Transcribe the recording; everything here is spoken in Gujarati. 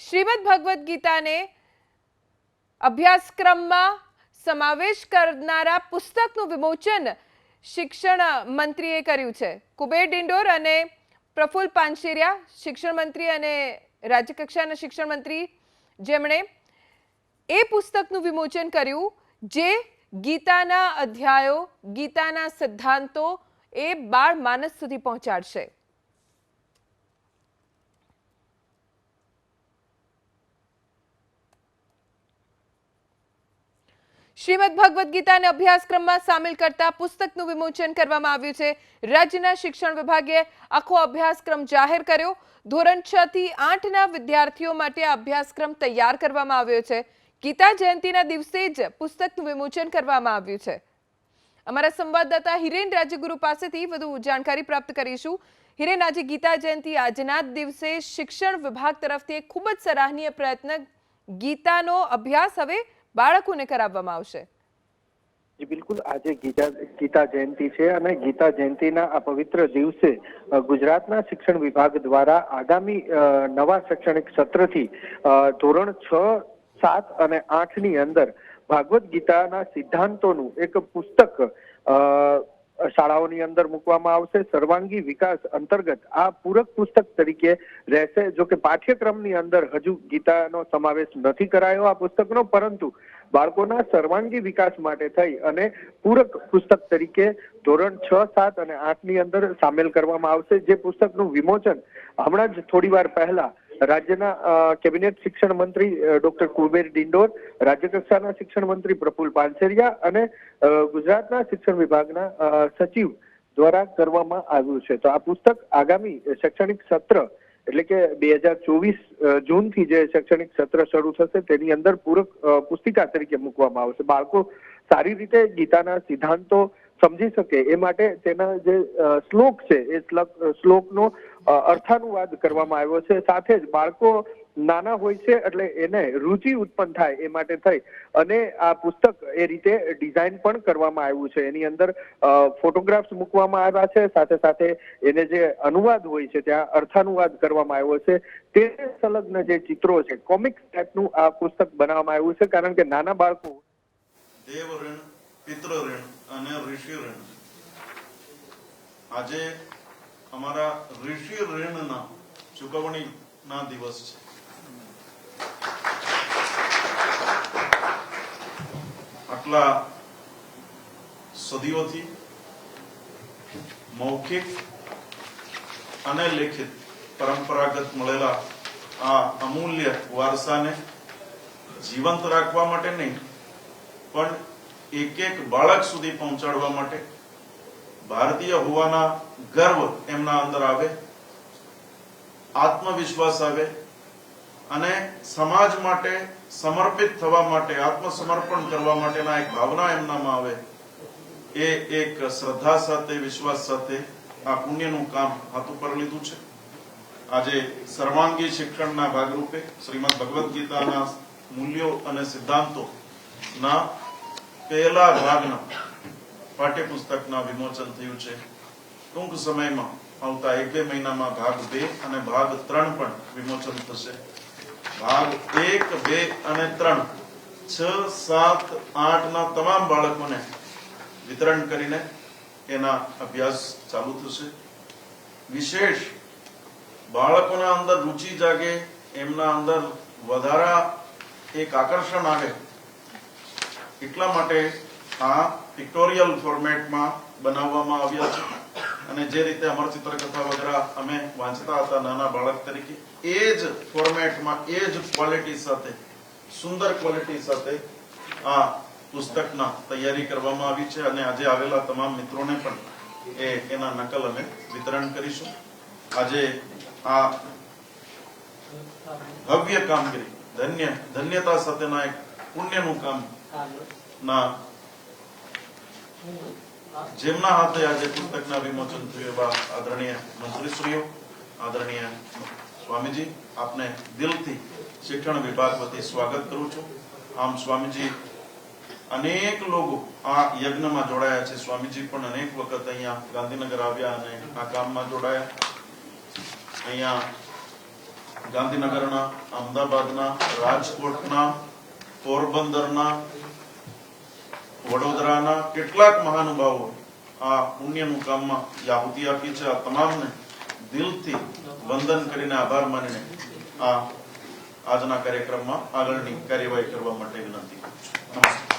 શ્રીમદ ભગવદ્ ગીતાને અભ્યાસક્રમમાં સમાવેશ કરનારા પુસ્તકનું વિમોચન શિક્ષણ મંત્રીએ કર્યું છે. કુબેર ડિંડોર અને પ્રફુલ્લ પાનશેરિયા શિક્ષણ મંત્રી અને રાજ્યકક્ષાના શિક્ષણ મંત્રી જેમણે એ પુસ્તકનું વિમોચન કર્યું જે ગીતાના અધ્યાયો, ગીતાના સિદ્ધાંતો એ બાળ માનસ સુધી પહોંચાડશે. શ્રીમદ ભગવદ્ ગીતાને અભ્યાસક્રમમાં સામેલ કરતા પુસ્તકનું વિમોચન કરવામાં આવ્યું છે. રાજ્યના શિક્ષણ વિભાગે આખો અભ્યાસક્રમ જાહેર કર્યો. ધોરણ છ થી આઠના વિદ્યાર્થીઓ માટે આ અભ્યાસક્રમ તૈયાર કરવામાં આવ્યો છે. ગીતા જયંતિના દિવસે જ પુસ્તકનું વિમોચન કરવામાં આવ્યું છે. અમારા સંવાદદાતા હિરેન રાજ્યગુરુ પાસેથી વધુ જાણકારી પ્રાપ્ત કરીશું. હિરેન, આજે ગીતા જયંતિ આજના દિવસે શિક્ષણ વિભાગ તરફથી ખૂબ જ સરાહનીય પ્રયત્ન ગીતાનો અભ્યાસ હવે બાળકોને કરાવવામાં આવશે. બિલકુલ. આજે ગીતા જયંતિ છે અને ગીતા જયંતિના આ પવિત્ર દિવસે ગુજરાતના શિક્ષણ વિભાગ દ્વારા આગામી નવા શૈક્ષણિક સત્રથી ધોરણ છ, સાત અને આઠની અંદર ભાગવત ગીતાના સિદ્ધાંતોનું એક પુસ્તક શાળાઓની અંદર મૂકવામાં આવશે. સર્વાંગી વિકાસ અંતર્ગત આ પૂરક પુસ્તક તરીકે રહેશે, જો કે પાઠ્યક્રમની અંદર હજુ ગીતાનો સમાવેશ નથી કરાયો આ પુસ્તકનો, પરંતુ બાળકોના સર્વાંગી વિકાસ માટે થઈ અને પૂરક પુસ્તક તરીકે ધોરણ છ, સાત અને આઠની અંદર સામેલ કરવામાં આવશે. જે પુસ્તકનું વિમોચન હમણાં જ થોડી વાર પહેલા રાજ્યના કેબિનેટ શિક્ષણ મંત્રી ડોક્ટર કુબેર ડિંડોર, રાજ્ય કક્ષાના શિક્ષણ મંત્રી પ્રફુલ પાનસેરિયા અને ગુજરાતના શિક્ષણ વિભાગના સચિવ દ્વારા કરવામાં આવ્યું છે. તો આ પુસ્તક આગામી શૈક્ષણિક સત્ર એટલે કે બે હજાર ચોવીસ જૂનથી જે શૈક્ષણિક સત્ર શરૂ થશે તેની અંદર પૂરક પુસ્તિકા તરીકે મૂકવામાં આવશે. બાળકો સારી રીતે ગીતાના સિદ્ધાંતો સમજી શકે એ માટે તેના જે શ્લોક છે એ શ્લોક શ્લોકનો અર્થાનુવાદ કરવામાં આવ્યો છે. સાથે જ બાળકો નાના હોય છે એટલે એને રુચિ ઉત્પન્ન થાય એ માટે થઈ. અને આ પુસ્તક એ રીતે ડિઝાઇન પણ કરવામાં આવ્યું છે. એની અંદર ફોટોગ્રાફ્સ મૂકવામાં આવ્યા છે. સાથે સાથે એને જે અનુવાદ હોય છે, ત્યાં અર્થાનુવાદ કરવામાં આવ્યો છે. તે સંલગ્ન જે ચિત્રો છે, કોમિક્સ ટાઈપનું આ પુસ્તક બનાવવામાં આવ્યું છે. કારણ કે નાના બાળકો દેવ ઋણ પિતૃ ઋણ અને ઋષિ ઋણ. આજે અમારા ઋષિ ઋણના ચુકવણીના દિવસ છે. આટલા સદીઓથી મૌખિક અને લેખિત પરંપરાગત મળેલા આ અમૂલ્ય વારસાને જીવંત રાખવા માટે નહીં, પણ એક એક બાળક સુધી પહોંચાડવા માટે ભારતીય હોવાના ગર્વ એમના અંદર આવે, આત્મવિશ્વાસ આવે અને સમાજ માટે સમર્પિત થવા માટે, આત્મસમર્પણ કરવા માટેના એક ભાવના એમનામાં આવે. એ એક શ્રદ્ધા સાથે, વિશ્વાસ સાથે આ પુણ્યનું કામ હાથ ઉપર લીધું છે. આજે સર્વાંગી શિક્ષણના ભાગરૂપે શ્રીમદ ભગવદ્ ગીતાના મૂલ્યો અને સિદ્ધાંતો ના પહેલા ભાગના પાઠ્યપુસ્તકના વિમોચન થયું છે. ટૂંક સમયમાં આવતા એક બે મહિનામાં ભાગ બે અને ભાગ ત્રણ પણ વિમોચન થશે. ભાગ એક, બે અને ત્રણ, છ, સાત આઠ ના તમામ બાળકોને વિતરણ કરીને એના અભ્યાસ ચાલુ થશે. વિશેષ, બાળકોના અંદર રુચિ જાગે, એમના અંદર વધારા એક આકર્ષણ આવે એટલા માટે આ પિક્ટોરિયલ ફોર્મેટમાં બનાવવામાં આવ્યા છે. અને જે રીતે અમર ચિત્રકથા વગેરે અમે વાંચતા હતા નાના બાળક તરીકે એ જ ફોર્મેટમાં એ જ ક્વોલિટી સાથે સુંદર ક્વોલિટી સાથે આ પુસ્તકના તૈયારી કરવામાં આવી છે. અને આજે આવેલા તમામ મિત્રોને પણ એ એના નકલ અમે વિતરણ કરીશું. આજે આ ભવ્ય કામગીરી ધન્ય ધન્યતા સાથેના એક પુણ્યનું કામ ના જેમના હાથે આજે પુસ્તકના વિમોચન થયું એવા આદરણીય મંત્રીશ્રીઓ, આદરણીય સ્વામીજી, આપને દિલથી શિક્ષણ વિભાગ વતી સ્વાગત કરું છું. આમ સ્વામીજી, અનેક લોકો આ યજ્ઞમાં જોડાયા છે. સ્વામીજી પણ અનેક વખત અહીંયા ગાંધીનગર આવ્યા અને આ કામમાં જોડાયા. અહીંયા ગાંધીનગરના, અમદાવાદના, રાજકોટના, પોરબંદરના વડોદરાના કેટલાક મહાનુભાવો આ પુણ્યનું કામમાં યાહુતિ આપી છે. આ તમામને દિલથી વંદન કરીને આભાર માનીને આ આજના કાર્યક્રમમાં આગળની કાર્યવાહી કરવા માટે વિનંતી. કરું છું